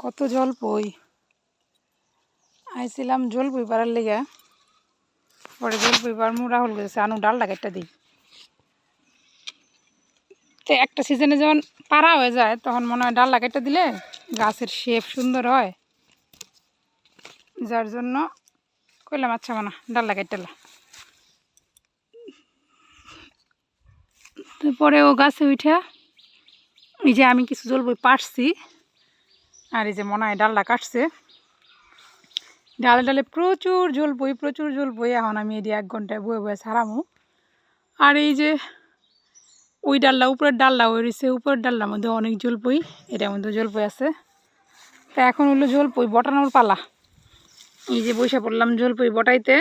কত জল পই আইছিলাম জল পাড়ার লেগে। পরে জল পাড় মু রাহুল গেছে, আনু ডালটা কেটে দিই। তো একটা সিজনে যখন পাড়া হয়ে যায়, তখন মনে হয় ডালটা কেটে দিলে গাছের শেপ সুন্দর হয়। যার জন্য কইলাম আচ্ছা মানা, ডালটা কেটেলা তারপরে ও গাছে উঠা, এই যে আমি কিছু জল বই পারছি আর এই যে মনে হয় ডালটা কাটছে। ডালে ডালে প্রচুর জল বই, প্রচুর জল বই। এখন আমি এটি এক ঘন্টায় বয়ে বয়ে সারামো আর এই যে ওই ডালটা উপরের ডালটা ওই রয়েছে। উপরের ডালটার মধ্যে অনেক জল বই, এটার মধ্যে জল বই আছে। তা এখন হলো জল বই বটানোর পালা। এই যে বসে পড়লাম জল বই বটাইতে।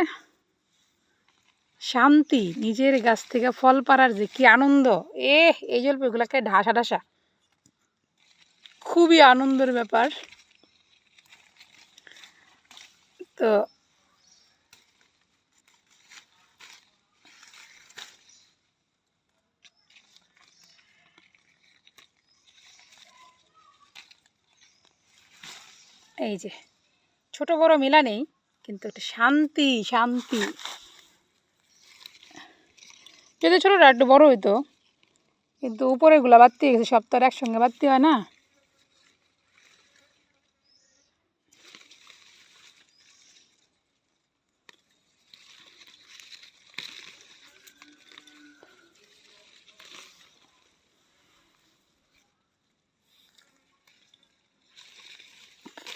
শান্তি, নিজের গাছ থেকে ফল পাড়ার যে কি আনন্দ। এ এই জলপাইগুলোকে ঢাসা ঢাসা। খুবই আনন্দের ব্যাপার। তো এই যে, ছোট বড় মেলা নেই, কিন্তু একটা শান্তি শান্তি। যদি ছোটটা একটু বড় হইতো, কিন্তু উপরেরগুলো বাড়তি গেছে তো একসঙ্গে বাড়তি হয় না।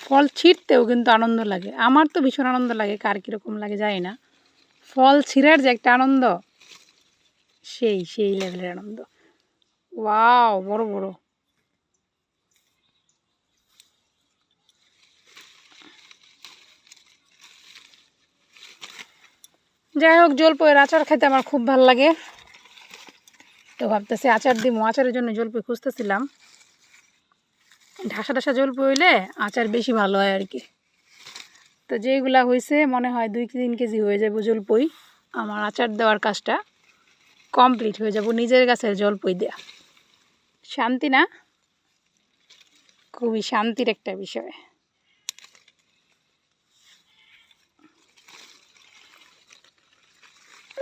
ফল ছিঁড়তেও কিন্তু আনন্দ লাগে। আমার তো ভীষণ আনন্দ লাগে, কার কীরকম লাগে যায় না। ফল ছিঁড়ার যে একটা আনন্দ, সেই সেই লেভেলের আনন্দ। ওয়াও, বড় বড়। যাই হোক, জলপইয়ের আচার খেতে আমার খুব ভালো লাগে। তো ভাবতেছি আচার দিব আচারের জন্য জলপই খুঁজতেছিলাম। ঢাসা ঢাসা জলপই হইলে আচার বেশি ভালো হয় আর কি। তো যেগুলা হয়েছে মনে হয় দুই তিন কেজি হয়ে যাবে জলপই আমার আচার দেওয়ার কাজটা কমপ্লিট হয়ে যাব, নিজের গাছের জলপই দেয়া। শান্তি না? খুবই শান্তির একটা বিষয়।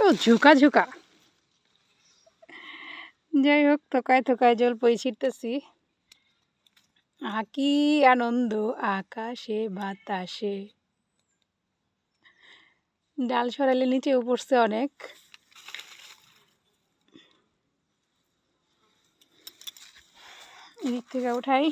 ও, ঝুঁকা ঝুঁকা। যাই হোক, থোকায় থোকায় জলপই ছিটতেছি। আহা কি আনন্দ আকাশে বাতাসে। ডাল সরালে নিচেও পড়ছে অনেক। এদিক থেকে উঠাই।